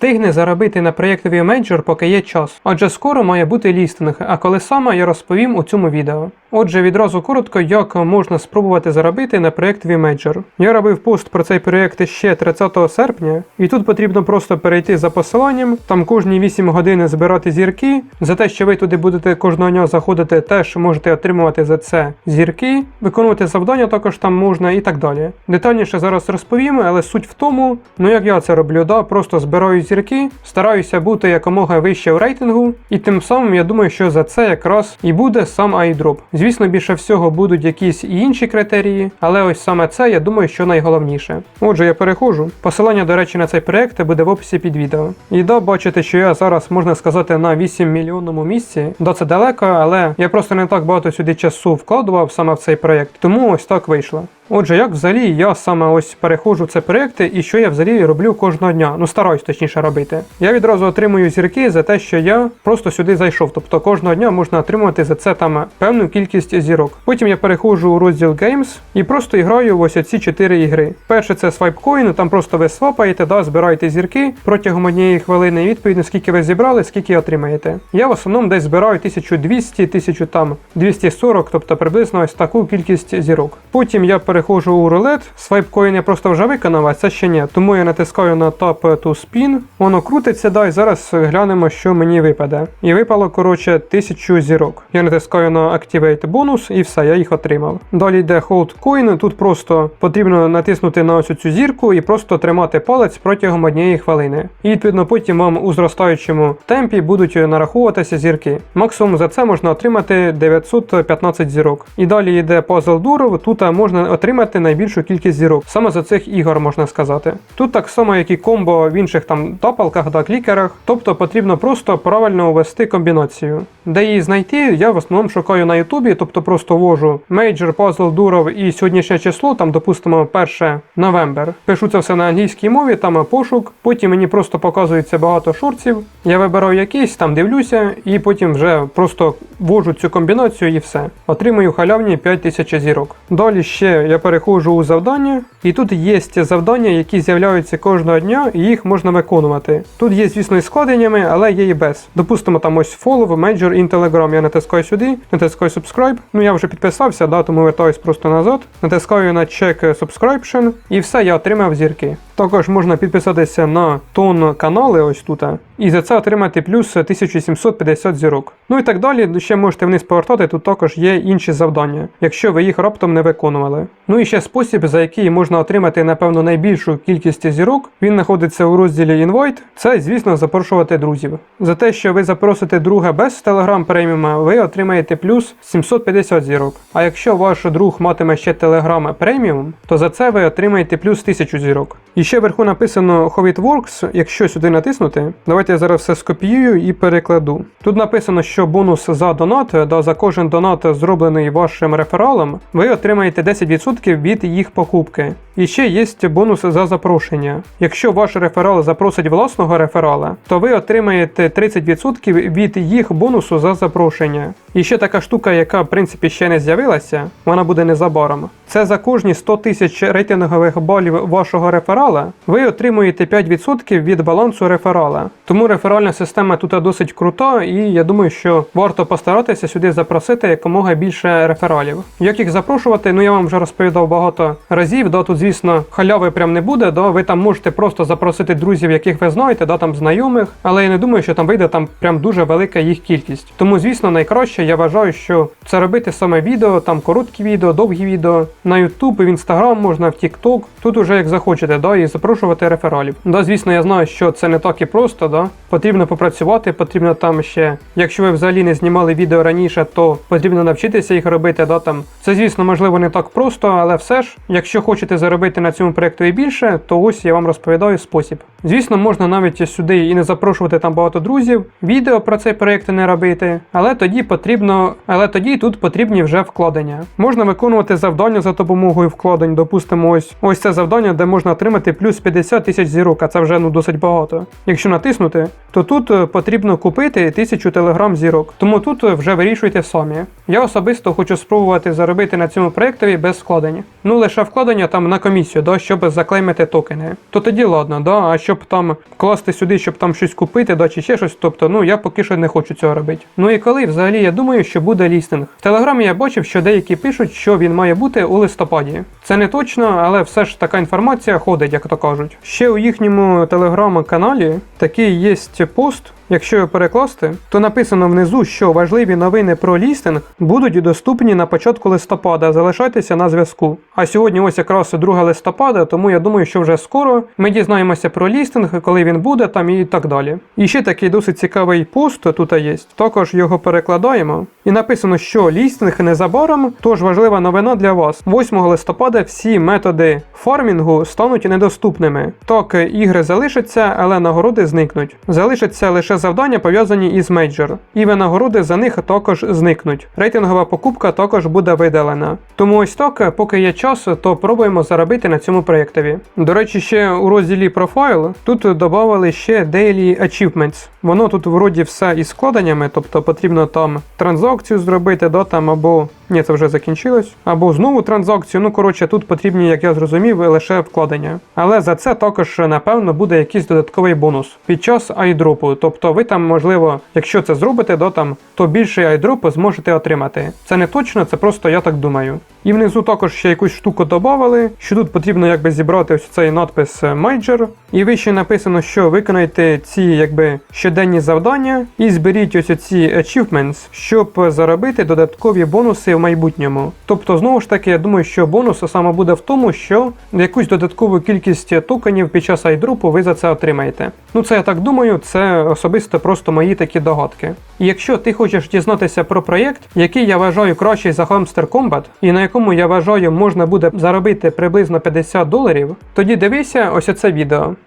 встигне заробити на проєктовий менеджер, поки є час. Адже скоро має бути лістинг, а коли саме я розповім у цьому відео. Отже, відразу коротко, як можна спробувати заробити на проєктовий менеджер. Я робив пост про цей проєкт ще 30 серпня, і тут потрібно просто перейти за посиланням, там кожні 8 годин збирати зірки. За те, що ви туди будете кожного дня заходити, теж можете отримувати за це зірки, виконувати завдання також там можна і так далі. Детальніше зараз розповім, але суть в тому, ну як я це роблю, да, просто збираю зірки, стараюся бути якомога вище в рейтингу, і тим самим я думаю, що за це якраз і буде сам айдроп. Звісно, більше всього будуть якісь і інші критерії, але ось саме це я думаю, що найголовніше. Отже, я перехожу. Посилання, до речі, на цей проект буде в описі під відео. І да, бачите, що я зараз можна сказати на 8 мільйонному місці. Да, це далеко, але я просто не так багато сюди часу вкладував саме в цей проект, тому ось так вийшло. Отже, як взагалі я саме ось переходжу в це проекти і що я взагалі роблю кожного дня. Ну стараюсь точніше робити. Я відразу отримую зірки за те, що я просто сюди зайшов. Тобто кожного дня можна отримувати за це там певну кількість зірок. Потім я переходжу у розділ Games і просто граю ось оці чотири ігри. Перше це свайпкоін, там просто ви свапаєте, да, збираєте зірки протягом однієї хвилини. Відповідно, скільки ви зібрали, скільки отримаєте. Я в основному десь збираю 1200, 1000 там 240, тобто приблизно ось таку кількість зірок. Потім я переходжу у рулет. Свайпкоін я просто вже виконав, а це ще ні. Тому я натискаю на Tap to Spin. Воно крутиться, да, зараз глянемо, що мені випаде. І випало, коротше, 1000 зірок. Я натискаю на Activate бонус і все, я їх отримав. Далі йде Hold Coin. Тут просто потрібно натиснути на ось цю зірку і просто тримати палець протягом однієї хвилини. І відповідно потім вам у зростаючому темпі будуть нараховуватися зірки. Максимум за це можна отримати 915 зірок. І далі йде Puzzle Duro. Тут можна отримати найбільшу кількість зірок. Саме за цих ігор можна сказати. Тут так само, як і комбо в інших там тапалках да клікерах. Тобто потрібно просто правильно ввести комбінацію. Де її знайти, я в основному шукаю на Ютубі, тобто просто ввожу Major Puzzle Durov і сьогоднішнє число, там, допустимо, 1 новембер. Пишу це все на англійській мові, там пошук. Потім мені просто показується багато шорців. Я вибираю якийсь, там дивлюся, і потім вже просто ввожу цю комбінацію і все. Отримую халявні 5000 зірок. Далі ще я переходжу у завдання, і тут є завдання, які з'являються кожного дня, і їх можна виконувати. Тут є, звісно, і складеннями, але є і без. Допустимо, там ось follow Major in Telegram. Я натискаю сюди, натискаю subscribe. Ну я вже підписався, да, тому вертаюсь просто назад. Натискаю на check subscription і все, я отримав зірки. Також можна підписатися на тон канали ось тут, і за це отримати плюс 1750 зірок. Ну і так далі, ще можете вниз повертати, тут також є інші завдання, якщо ви їх раптом не виконували. Ну і ще спосіб, за який можна отримати, напевно, найбільшу кількість зірок, він знаходиться у розділі Invite. Це, звісно, запрошувати друзів. За те, що ви запросите друга без Telegram преміума, ви отримаєте плюс 750 зірок. А якщо ваш друг матиме ще Telegram преміум, то за це ви отримаєте плюс 1000 зірок. І ще вверху написано How it works, якщо сюди натиснути, давайте я зараз все скопіюю і перекладу. Тут написано, що бонус за донат, да за кожен донат, зроблений вашим рефералом, ви отримаєте 10% від їх покупки. І ще є бонус за запрошення. Якщо ваш реферал запросить власного реферала, то ви отримаєте 30% від їх бонусу за запрошення. І ще така штука, яка в принципі ще не з'явилася, вона буде незабаром. Це за кожні 100 тисяч рейтингових балів вашого реферала, ви отримуєте 5% від балансу реферала. Тому реферальна система тут досить крута, і я думаю, що варто постаратися сюди запросити якомога більше рефералів. Як їх запрошувати, ну я вам вже розповідав багато разів. Да, тут, звісно, халяви прям не буде. Да, ви там можете просто запросити друзів, яких ви знаєте, да, там знайомих, але я не думаю, що там вийде там прям дуже велика їх кількість. Тому, звісно, найкраще я вважаю, що це робити саме відео, там короткі відео, довгі відео на YouTube, в Instagram, можна в TikTok. Тут уже як захочете, да, і запрошувати рефералів. Да, звісно, я знаю, що це не так і просто, да. Потрібно попрацювати, потрібно там ще, якщо ви взагалі не знімали відео раніше, то потрібно навчитися їх робити. Да, там. Це, звісно, можливо, не так просто, але все ж, якщо хочете заробити на цьому проєкту і більше, то ось я вам розповідаю спосіб. Звісно, можна навіть сюди і не запрошувати там багато друзів, відео про цей проєкт не робити, але тоді потрібно, але тоді тут потрібні вже вкладення. Можна виконувати завдання за допомогою вкладень. Допустимо, ось ось це завдання, де можна отримати плюс 50 тисяч зірок, а це вже ну досить багато. Якщо натиснути, то тут е, потрібно купити 1000 телеграм зірок. Тому тут е, вже вирішуйте самі. Я особисто хочу спробувати заробити на цьому проєктові без вкладень. Ну лише вкладення там на комісію, да, щоб заклеймити токени. То тоді ладно, да, а щоб там класти сюди, щоб там щось купити, да, чи ще щось, тобто, ну я поки що не хочу цього робити. Ну і коли взагалі я думаю, що буде лістинг. В телеграмі я бачив, що деякі пишуть, що він має бути у листопаді. Це не точно, але все ж така інформація ходить, як то кажуть. Ще у їхньому телеграм-каналі такий є пост. Якщо його перекласти, то написано внизу, що важливі новини про лістинг будуть доступні на початку листопада. Залишайтеся на зв'язку. А сьогодні ось якраз 2 листопада, тому я думаю, що вже скоро ми дізнаємося про лістинг, коли він буде там і так далі. І ще такий досить цікавий пост тут є. Також його перекладаємо. І написано, що лістинг незабаром, тож важлива новина для вас. 8 листопада всі методи фармінгу стануть недоступними. Так, ігри залишаться, але нагороди зникнуть. Залишаться лише завдання, пов'язані із мейджор, і винагороди за них також зникнуть. Рейтингова покупка також буде видалена. Тому ось так, поки є час, то пробуємо заробити на цьому проєктові. До речі, ще у розділі профайл тут додавали ще Daily Achievements. Воно тут вроді все із складеннями, тобто потрібно там транзакцію зробити, да, там або ні, це вже закінчилось, або знову транзакцію. Ну коротше, тут потрібні, як я зрозумів, лише вкладення. Але за це також напевно буде якийсь додатковий бонус під час айдропу. Тобто ви там, можливо, якщо це зробите, да, там, то більше айдропу зможете отримати. Це не точно, це просто я так думаю. І внизу також ще якусь штуку додавали, що тут потрібно якби зібрати ось цей надпис Major. І вище написано, що виконайте ці якби щоденні завдання і зберіть ось ці achievements, щоб заробити додаткові бонуси в майбутньому. Тобто, знову ж таки, я думаю, що бонус саме буде в тому, що якусь додаткову кількість токенів під час айдропу ви за це отримаєте. Ну це я так думаю, це особисто просто мої такі догадки. І якщо ти хочеш дізнатися про проєкт, який я вважаю кращий за Hamster Combat, і на якому я вважаю можна буде заробити приблизно 50 доларів, тоді дивися ось оце відео.